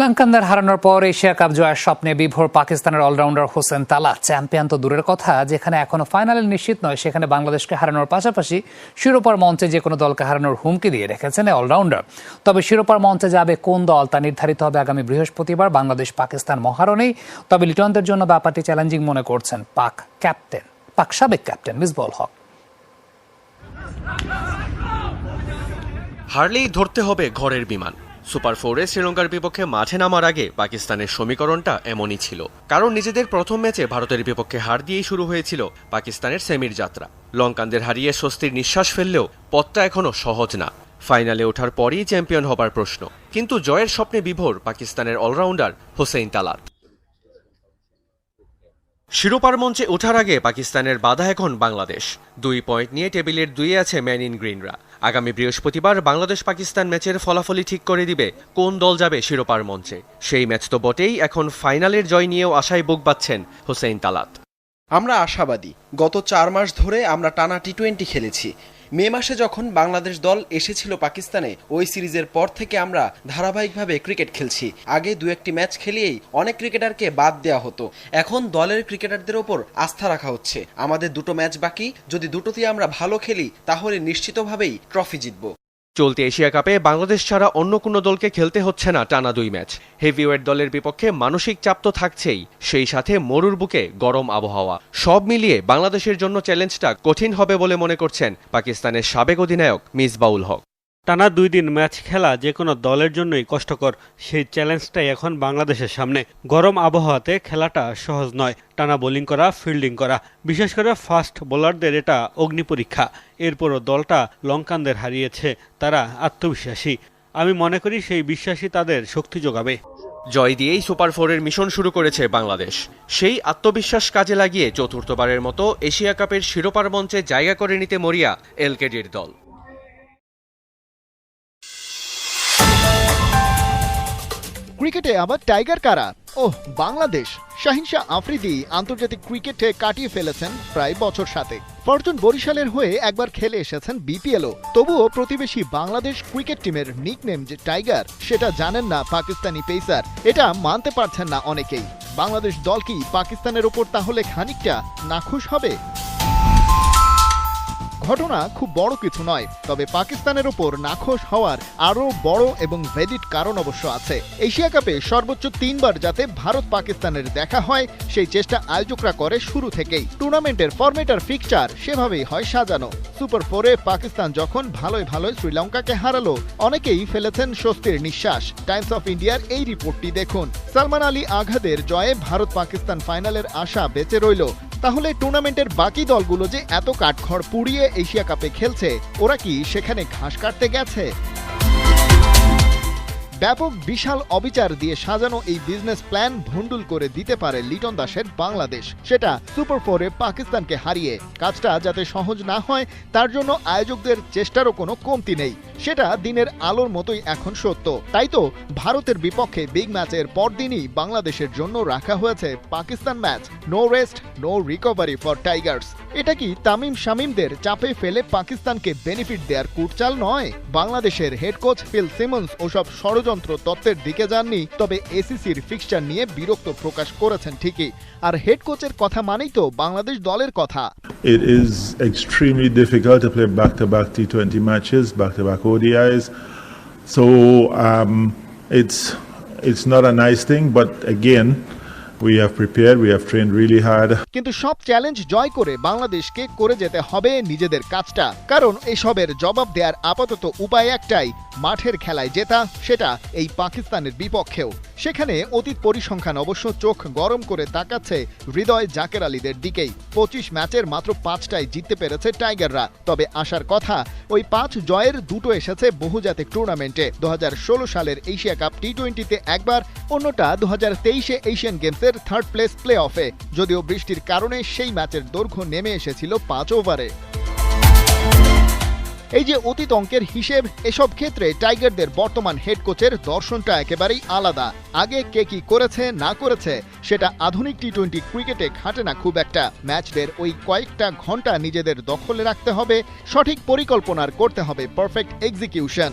লঙ্কানদের হারানোর পর Asia cup জয়ের স্বপ্নে বিভোর পাকিস্তানের অলরাউন্ডার হোসেন তালা চ্যাম্পিয়ন তো দূরের কথা, যেখানে এখনও ফাইনালে নিশ্চিত নয়, সেখানে বাংলাদেশকে হারানোর পাশাপাশি শিরোপার মঞ্চে যে কোনো দলকে হারানোর হুমকি দিয়ে রেখেছেন অলরাউন্ডার। তবে শিরোপার মঞ্চে যাবে কোন দল তা নির্ধারিত হবে আগামী বৃহস্পতিবার বাংলাদেশ পাকিস্তান মহারণেই তবে লিটনদের জন্য ব্যাপারটি চ্যালেঞ্জিং মনে করছেন পাক ক্যাপ্টেন, পাক সাবেক ক্যাপ্টেন মিসবল হক। হারলেই ধরতে হবে ঘরের বিমান। সুপার ফোরে শ্রীলঙ্কার বিপক্ষে মাঠে নামার আগে পাকিস্তানের সমীকরণটা এমনই ছিল। কারণ নিজেদের প্রথম ম্যাচে ভারতের বিপক্ষে হার দিয়েই শুরু হয়েছিল পাকিস্তানের সেমির যাত্রা। লঙ্কানদের হারিয়ে স্বস্তির নিঃশ্বাস ফেললেও পথটা এখনও সহজ না। ফাইনালে ওঠার পরই চ্যাম্পিয়ন হবার প্রশ্ন। কিন্তু জয়ের স্বপ্নে বিভোর পাকিস্তানের অলরাউন্ডার হোসেইন তালাত। শিরোপার মঞ্চে ওঠার আগে পাকিস্তানের বাধা এখন বাংলাদেশ। দুই পয়েন্ট নিয়ে টেবিলের দুইয়ে আছে ম্যান ইন গ্রিনরা। আগামী বৃহস্পতিবার বাংলাদেশ পাকিস্তান ম্যাচের ফলাফলই ঠিক করে দিবে কোন দল যাবে শিরোপার মঞ্চে। সেই ম্যাচ তো বটেই, এখন ফাইনালের জয় নিয়েও আশায় বুক বাচ্ছেন হোসেন তালাত। আমরা আশাবাদী, গত চার মাস ধরে আমরা টানা টি টোয়েন্টি খেলেছি। মে মাসে যখন বাংলাদেশ দল এসেছিল পাকিস্তানে, ওই সিরিজের পর থেকে আমরা ধারাবাহিকভাবে ক্রিকেট খেলছি। আগে দু একটি ম্যাচ খেলিয়েই অনেক ক্রিকেটারকে বাদ দেওয়া হতো। এখন দলের ক্রিকেটারদের ওপর আস্থা রাখা হচ্ছে। আমাদের দুটো ম্যাচ বাকি, যদি দুটোতেই আমরা ভালো খেলি, তাহলে নিশ্চিতভাবেই ট্রফি জিতবো। চলতি এশিয়া কাপে বাংলাদেশ ছাড়া অন্য কোনো দলকে খেলতে হচ্ছে না টানা দুই ম্যাচ। হেভিওয়েট দলের বিপক্ষে মানসিক চাপ তো থাকছেই, সেই সাথে মরুর বুকে গরম আবহাওয়া। সব মিলিয়ে বাংলাদেশের জন্য চ্যালেঞ্জটা কঠিন হবে বলে মনে করছেন পাকিস্তানের সাবেক অধিনায়ক মিসবাউল হক। টানা দুই দিন ম্যাচ খেলা যে কোনো দলের জন্যই কষ্টকর। সেই চ্যালেঞ্জটাই এখন বাংলাদেশের সামনে। গরম আবহাওয়াতে খেলাটা সহজ নয়। টানা বোলিং করা, ফিল্ডিং করা। বিশেষ করে ফাস্ট বোলারদের এটা অগ্নি পরীক্ষা। এরপরও দলটা লঙ্কানদের হারিয়েছে। তারা আত্মবিশ্বাসী। আমি মনে করি সেই বিশ্বাসই তাদের শক্তি যোগাবে। জয় দিয়েই সুপার ফোরের মিশন শুরু করেছে বাংলাদেশ। সেই আত্মবিশ্বাস কাজে লাগিয়ে চতুর্থবারের মতো এশিয়া কাপের শিরোপার মঞ্চে জায়গা করে নিতে মরিয়া এলকেডির দল। ক্রিকেটে আবার টাইগার কারা? ওহ, বাংলাদেশ। শাহিনশাহ আফ্রিদি আন্তর্জাতিক ক্রিকেটে কাটিয়ে ফেলেছেন প্রায় বছর সাথে। ফরচুন বরিশালের হয়ে একবার খেলে এসেছেন বিপিএলও। তবুও প্রতিবেশী বাংলাদেশ ক্রিকেট টিমের নিকনেম যে টাইগার, সেটা জানেন না পাকিস্তানি পেসার এটা মানতে পারছেন না অনেকেই। বাংলাদেশ দল কি পাকিস্তানের ওপর তাহলে খানিকটা নাখুশ হবে? ঘটনা খুব বড় কিছু নয়, তবে পাকিস্তানের ওপর নাখোশ হওয়ার আরও বড় এবং ভ্যালিড কারণ অবশ্য আছে। এশিয়া কাপে সর্বোচ্চ তিনবার যাতে ভারত পাকিস্তানের দেখা হয়, সেই চেষ্টা আয়োজকরা করে শুরু থেকেই। টুর্নামেন্টের ফরম্যাটার ফিকচার সেভাবেই হয় সাজানো। সুপার ফোরে পাকিস্তান যখন ভালোই ভালোই শ্রীলঙ্কাকে হারালো, অনেকেই ফেলেছেন স্বস্তির নিঃশ্বাস। টাইমস অফ ইন্ডিয়ার এই রিপোর্টটি দেখুন। সালমান আলী আঘাদের জয়ে ভারত পাকিস্তান ফাইনালের আশা বেঁচে রইল। তাহলে টুর্নামেন্টের বাকি দলগুলো যে এত কাঠখড় পুড়িয়ে এশিয়া কাপে খেলছে, ওরা কি সেখানে ঘাস কাটতে গেছে? ব্যাপক বিশাল অবিচার দিয়ে সাজানো এই বিজনেস প্ল্যান ভণ্ডুল করে দিতে পারে লিটন দাসের বাংলাদেশ। সেটা সুপার ফোরে পাকিস্তানকে হারিয়ে। কাজটা যাতে সহজ না হয়, তার জন্য আয়োজকদের চেষ্টারও কোনো কমতি নেই। সেটা দিনের আলোর মতোই এখন সত্য। তাই তো ভারতের বিপক্ষে বিগ ম্যাচের পরদিনই বাংলাদেশের জন্য রাখা হয়েছে Pakistan match no rest no recovery for tigers এটা কি তামিম শামিমদের চাপে ফেলে পাকিস্তানকে বেনিফিট দেওয়ার কুটচাল নয়? বাংলাদেশের হেড কোচ ফিল সিমন্স ওসব ষড়যন্ত্র তত্ত্বের দিকে যাননি, তবে এসিসির ফিক্সচার নিয়ে বিরক্ত প্রকাশ করেছেন ঠিকই। আর হেড কোচের কথা মানেই তো বাংলাদেশ দলের কথা। It is extremely difficult to play back-to-back T20 matches, back-to-back ODIs. So um, it's it's not a nice thing, but again, we have prepared, we have trained really hard. কিন্তু সব চ্যালেঞ্জ জয় করে বাংলাদেশকে করে যেতে হবে নিজেদের কাজটা কারণ এসবের জবাব দেওয়ার আপাতত উপায় একটাই মাঠের খেলায় জেতা সেটা এই পাকিস্তানের বিপক্ষেও সেখানে অতীত পরিসংখ্যান অবশ্য চোখ গরম করে তাকাচ্ছে হৃদয় জাকের আলীদের দিকেই। পঁচিশ ম্যাচের মাত্র পাঁচটায় জিততে পেরেছে টাইগাররা। তবে আসার কথা, ওই পাঁচ জয়ের দুটো এসেছে বহুজাতিক টুর্নামেন্টে। দু হাজার ষোলো সালের এশিয়া কাপ টি টোয়েন্টিতে একবার, অন্যটা দু হাজার তেইশে এশিয়ান গেমসের থার্ড প্লেস প্লে অফে যদিও বৃষ্টির কারণে সেই ম্যাচের দৈর্ঘ্য নেমে এসেছিল পাঁচ ওভারে। এই যে অতীত অঙ্কের হিসেব, এসব ক্ষেত্রে টাইগারদের বর্তমান হেড কোচের দর্শনটা একেবারেই আলাদা। আগে কে কি করেছে, না করেছে, সেটা আধুনিক টি টোয়েন্টি ক্রিকেটে খাটে না খুব একটা। ম্যাচদের ওই কয়েকটা ঘণ্টা নিজেদের দখলে রাখতে হবে, সঠিক পরিকল্পনার করতে হবে পারফেক্ট এক্সিকিউশন